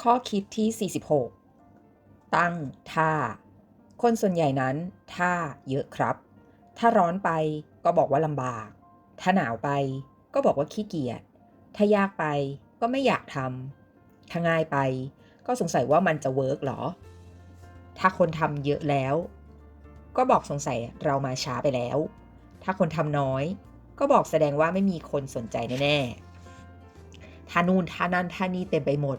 ข้อคิดที่ 46 ตั้งท่า คนส่วนใหญ่นั้นท่าเยอะครับ ถ้าร้อนไปก็บอกว่าลำบาก ถ้าหนาวไปก็บอกว่าขี้เกียจ ถ้ายากไปก็ไม่อยากทำถ้าง่ายไปก็สงสัยว่ามันจะเวิร์กหรอ ถ้าคนทำเยอะแล้ว ก็บอกสงสัยเรามาช้าไปแล้ว ถ้าคนทำน้อย ก็บอกแสดงว่าไม่มีคนสนใจแน่ๆถ้านู่นท่านั่นท่านี้เต็มไปหมด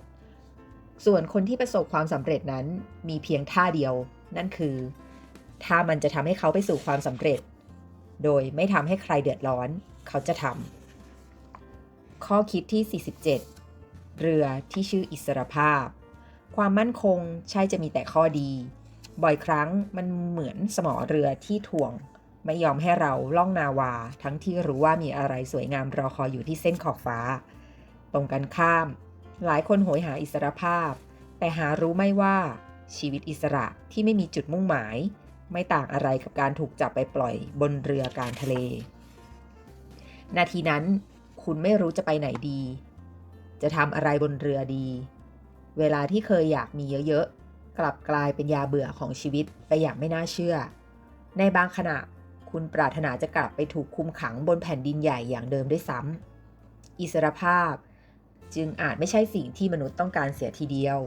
ส่วนคนที่ประสบความสำเร็จนั้นมีเพียงท่าเดียว นั่นคือถ้ามันจะทำให้เขาไปสู่ความสำเร็จ โดยไม่ทำให้ใครเดือดร้อน เขาจะทำข้อคิดที่ 47 เรือที่ชื่ออิสรภาพ ความมั่นคงใช่จะมีแต่ข้อดี บ่อยครั้งมันเหมือนสมอเรือที่ถ่วง ไม่ยอมให้เราล่องนาวา ทั้งที่รู้ว่ามีอะไรสวยงามรอคอยอยู่ที่เส้นขอบฟ้า ตรงกันข้าม หลายคนโหยหาอิสรภาพ แต่หารู้ไม่ว่า ชีวิตอิสระที่ไม่มีจุดมุ่งหมาย ไม่ต่างอะไรกับการถูกจับไปปล่อยบนเรือกลางทะเล นาทีนั้น คุณไม่รู้จะไปไหนดี จะทำอะไรบนเรือดี เวลาที่เคยอยากมีเยอะๆ กลับกลายเป็นยาเบื่อของชีวิตไปอย่างไม่น่าเชื่อ ในบางขณะคุณปรารถนาจะกลับไปถูกคุมขังบนแผ่นดินใหญ่อย่างเดิมด้วยซ้ำอิสรภาพ จึงอาจไม่ใช่สิ่งที่มนุษย์ต้องการเสียทีเดียว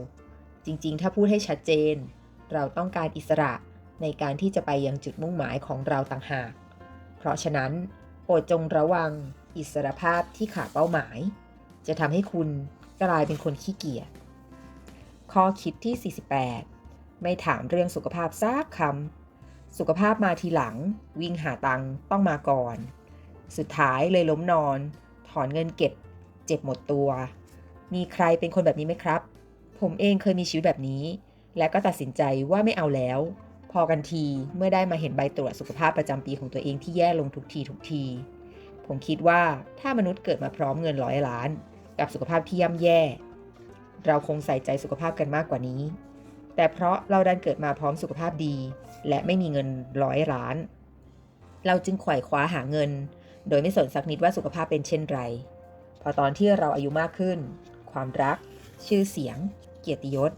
จริงๆ ถ้าพูดให้ชัดเจน เราต้องการอิสระในการที่จะไปยังจุดมุ่งหมายของเราต่างหาก เพราะฉะนั้น โปรดจงระวังอิสรภาพที่ขาดเป้าหมาย จะทำให้คุณกลายเป็นคนขี้เกียจ ข้อคิดที่ 48 ไม่ถามเรื่องสุขภาพซักคำ สุขภาพมาทีหลัง วิ่งหาตังต้องมาก่อน สุดท้ายเลยล้มนอน ถอนเงินเก็บ เจ็บหมดตัว มีใครเป็นคนแบบนี้ไหมครับ ผมเองเคยมีชีวิตแบบนี้ และก็ตัดสินใจว่าไม่เอาแล้ว พอกันทีเมื่อได้มาเห็นใบตรวจสุขภาพประจำปีของตัวเองที่แย่ลงทุกทีทุกที ผมคิดว่าถ้ามนุษย์เกิดมาพร้อมเงินร้อยล้าน กับสุขภาพที่ย่ำแย่ เราคงใส่ใจสุขภาพกันมากกว่านี้ แต่เพราะเราดันเกิดมาพร้อมสุขภาพดี และไม่มีเงินร้อยล้าน เราจึงไขว่คว้าหาเงิน โดยไม่สนสักนิดว่าสุขภาพเป็นเช่นไร พอตอนที่เราอายุมากขึ้น ความรัก ชื่อเสียง เกียรติยศ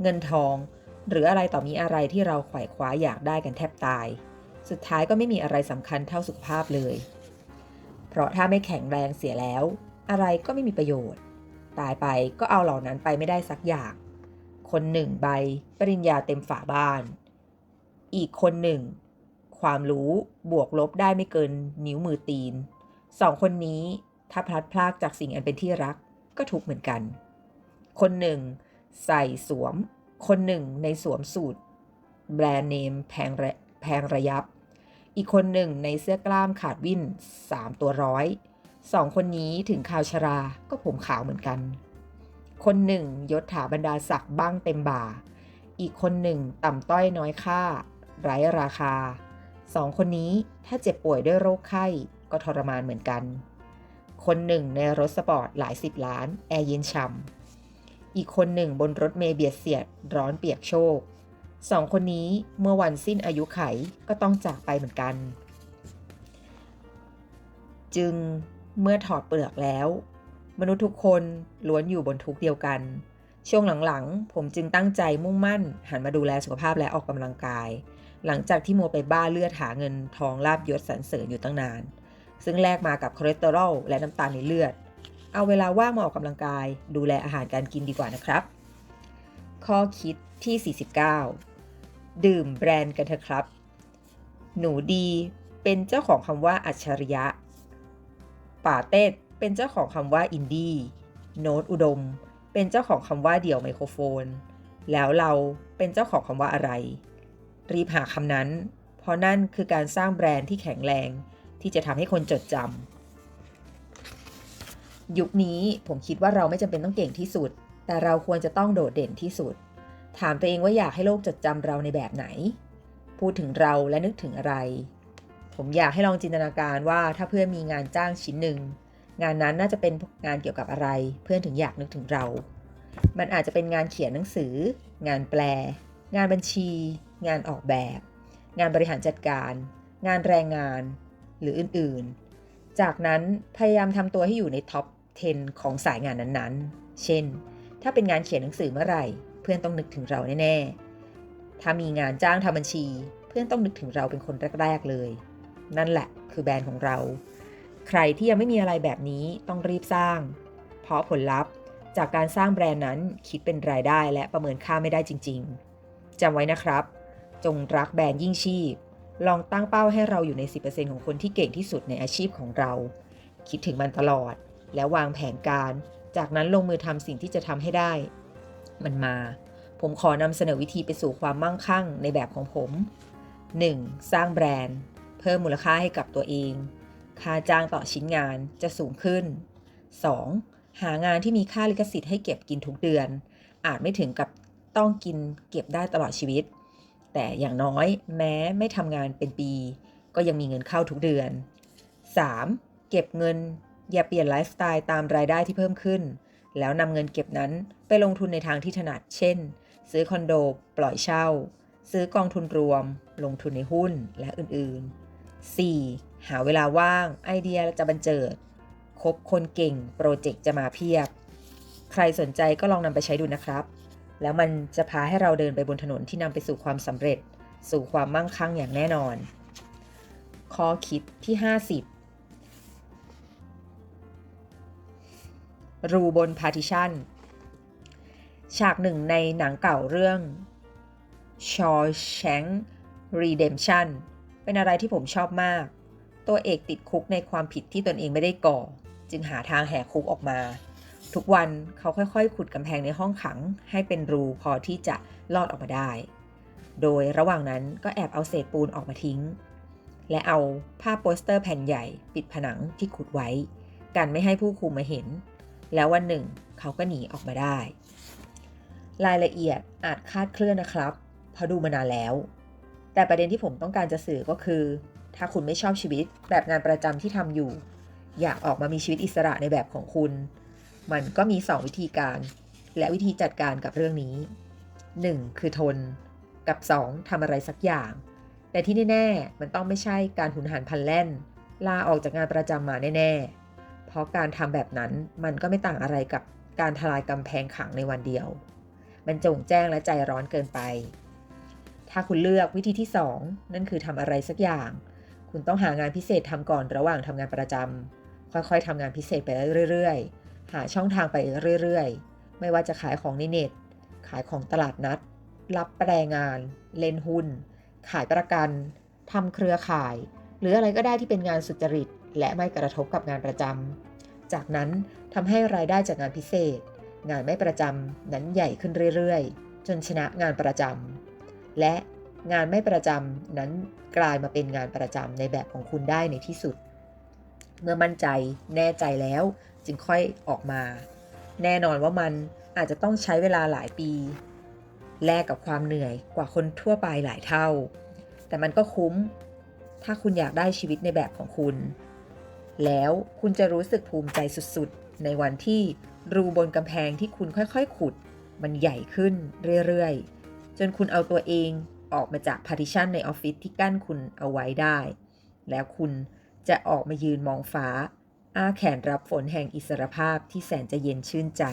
เงินทอง หรืออะไรต่อมีอะไรที่เราไขว่คว้าอยากได้กันแทบตาย สุดท้ายก็ไม่มีอะไรสำคัญเท่าสุขภาพเลย เพราะถ้าไม่แข็งแรงเสียแล้ว อะไรก็ไม่มีประโยชน์ ตายไปก็เอาเหล่านั้นไปไม่ได้สักอย่าง คนหนึ่งใบ ปริญญาเต็มฝาบ้าน อีกคนหนึ่ง ความรู้บวกลบได้ไม่เกินนิ้วมือตีนสองคนนี้ ถ้าพลัดพรากจากสิ่งอันเป็นที่รักก็ทุกข์เหมือนกัน คนหนึ่งใส่สวม คนหนึ่งในสวมสูตร แบรนด์เนมแพงระแพงระยับ อีกคนหนึ่งในเสื้อกล้ามขาดวิ่นสามตัวร้อยสองคนนี้ถึงข่าวชราก็ผมขาวเหมือนกัน คนหนึ่งยศถาบรรดาศักดิ์บ้างเต็มบ่า อีกคนหนึ่งต่ำต้อยน้อยค่า ไร้ราคาสองคนนี้ถ้าเจ็บป่วยด้วยโรคไข้ก็ทรมานเหมือนกัน คนหนึ่งในรถสปอร์ตหลายสิบล้าน แอร์เย็นฉ่ำอีกคนหนึ่งบนรถเมล์เบียดเสียดร้อนเปียกโชกสองคนนี้เมื่อวันสิ้นอายุไขก็ต้องจากไปเหมือนกัน จึงเมื่อถอดเปลือกแล้ว มนุษย์ทุกคนล้วนอยู่บนทุกเดียวกัน ช่วงหลังๆ ผมจึงตั้งใจมุ่งมั่น หันมาดูแลสุขภาพและออกกำลังกาย หลังจากที่มัวไปบ้าเลือดหาเงินทองลาบยศสรรเสริญอยู่ตั้งนาน ซึ่งแลกมากับคอเลสเตอรอลและน้ำตาลในเลือด เอาเวลาว่างมาออกกำลังกาย ดูแลอาหารการกินดีกว่านะครับ ข้อคิดที่ 49 ดื่มแบรนด์กันเถอะครับ หนูดีเป็นเจ้าของคำว่าอัจฉริยะ ป่าเต้เป็นเจ้าของคำว่าอินดี้โน้ตอุดม เป็นเจ้าของคำว่าเดี่ยวไมโครโฟน แล้วเราเป็นเจ้าของคำว่าอะไร รีบหาคำนั้น เพราะนั่นคือการสร้างแบรนด์ที่แข็งแรง ที่จะทำให้คนจดจำยุคนี้ผมคิดว่าเราไม่จำเป็นต้องเก่งที่สุด แต่เราควรจะต้องโดดเด่นที่สุด ถามตัวเองว่าอยากให้โลกจดจำเราในแบบไหน พูดถึงเราและนึกถึงอะไร ผมอยากให้ลองจินตนาการว่าถ้าเพื่อนมีงานจ้างชิ้นหนึ่งงานนั้นน่าจะเป็นงานเกี่ยวกับอะไร เพื่อนถึงอยากนึกถึงเรา มันอาจจะเป็นงานเขียนหนังสือ งานแปล งานบัญชี งานออกแบบ งานบริหารจัดการ งานแรงงาน หรืออื่นๆ จากนั้นพยายามทำตัวให้อยู่ในท็อป 10 ของสายงานนั้นๆ เช่น ถ้าเป็นงานเขียนหนังสือเมื่อไหร่ เพื่อนต้องนึกถึงเราแน่ๆ ถ้ามีงานจ้างทำบัญชี เพื่อนต้องนึกถึงเราเป็นคนแรกๆเลย นั่นแหละคือแบรนด์ของเรา ใครที่ยังไม่มีอะไรแบบนี้ต้องรีบสร้าง เพราะผลลัพธ์จากการสร้างแบรนด์นั้นคิดเป็นรายได้และประเมินค่าไม่ได้จริง ๆจำไว้นะครับ จงรักแบรนด์ยิ่งชีพ ลองตั้งเป้าให้เราอยู่ใน 10%ของคนที่เก่งที่สุดในอาชีพของเรา คิดถึงมันตลอด แล้ววางแผนการ จากนั้นลงมือทำสิ่งที่จะทำให้ได้ มันมา ผมขอนำเสนอวิธีไปสู่ความมั่งคั่งในแบบของผม 1. สร้างแบรนด์ เพิ่มมูลค่าให้กับตัวเอง ค่าจ้างต่อชิ้นงานจะสูงขึ้น 2. หางานที่มีค่าลิขสิทธิ์ให้เก็บกินทุกเดือน อาจไม่ถึงกับต้องกินเก็บได้ตลอดชีวิต แต่อย่างน้อยแม้ไม่ทำงานเป็นปี ก็ยังมีเงินเข้าทุกเดือน 3. เก็บเงิน อย่าเปลี่ยนไลฟ์สไตล์ตามรายได้ที่เพิ่มขึ้น แล้วนำเงินเก็บนั้นไปลงทุนในทางที่ถนัด เช่น ซื้อคอนโด ปล่อยเช่า ซื้อกองทุนรวม ลงทุนในหุ้นและอื่นๆ 4. หาเวลาว่าง ไอเดียจะบันเจิด คบคนเก่ง โปรเจกต์จะมาเพียบ ใครสนใจก็ลองนำไปใช้ดูนะครับ แล้วมันจะพาให้เราเดินไปบนถนนที่นำไปสู่ความสำเร็จ สู่ความมั่งคั่งอย่างแน่นอน ข้อคิดที่ 50 รูบน partition ฉากหนึ่งในหนังเก่าเรื่อง Shawshank Redemption เป็นอะไรที่ผมชอบมาก ตัวเอกติดคุกในความผิดที่ตนเองไม่ได้ก่อ จึงหาทางแหกคุกออกมา ทุกวันเขาค่อยๆ ขุดกำแพงในห้องขัง ให้เป็นรูพอที่จะลอดออกมาได้ โดยระหว่างนั้นก็แอบเอาเศษปูนออกมาทิ้ง และเอาภาโปสเตอร์แผ่นใหญ่ ปิดผนังที่ขุดไว้ กันไม่ให้ผู้คุมมาเห็น แล้ววันหนึ่งเขาก็หนีออกมาได้ รายละเอียดอาจคาดเคลื่อนนะครับเพราะดูมานานแล้ว แต่ประเด็นที่ผมต้องการจะสื่อก็คือ ถ้าคุณไม่ชอบชีวิตแบบงานประจำที่ทำอยู่ อยากออกมามีชีวิตอิสระในแบบของคุณ มันก็มี 2 วิธีการ และวิธีจัดการกับเรื่องนี้ 1. คือทน กับ 2. ทำอะไรสักอย่าง แต่ที่แน่ๆ มันต้องไม่ใช่การหุนหันพันแล่น ลาออกจากงานประจำมาแน่ๆ เพราะการทำแบบนั้นมันก็ไม่ต่างอะไรกับการทลายกำแพงขังในวันเดียว มันจงแจ้งและใจร้อนเกินไป ถ้าคุณเลือกวิธีที่ 2 นั่นคือทำอะไรสักอย่าง คุณต้องหางานพิเศษทำก่อนระหว่างทำงานประจำค่อยๆทำงานพิเศษไปเรื่อยๆ หาช่องทางไปเรื่อยๆ ไม่ว่าจะขายของในเน็ต ขายของตลาดนัด รับแปลงาน เล่นหุ้น ขายประกันทำเครือข่าย หรืออะไรก็ได้ที่เป็นงานสุจริต และไม่กระทบกับงานประจำ จากนั้นทำให้รายได้จากงานพิเศษ งานไม่ประจำนั้นใหญ่ขึ้นเรื่อยๆ จนชนะงานประจำและงานไม่ประจำนั้นกลายมาเป็นงานประจำในแบบของคุณได้ในที่สุด เมื่อมั่นใจแน่ใจแล้ว จึงค่อยออกมา แน่นอนว่ามันอาจจะต้องใช้เวลาหลายปี แลกกับความเหนื่อยกว่าคนทั่วไปหลายเท่า แต่มันก็คุ้ม ถ้าคุณอยากได้ชีวิตในแบบของคุณ แล้วคุณจะรู้สึกภูมิใจสุดๆ ในวันที่รูบนกำแพงที่คุณค่อยๆ ขุด มันใหญ่ขึ้นเรื่อยๆ จนคุณเอาตัวเองออกมาจากพาร์ติชันในออฟฟิศที่กั้นคุณเอาไว้ได้ แล้วคุณจะออกมายืนมองฟ้า อ้าแขนรับฝนแห่งอิสรภาพที่แสนจะเย็นชื่นใจ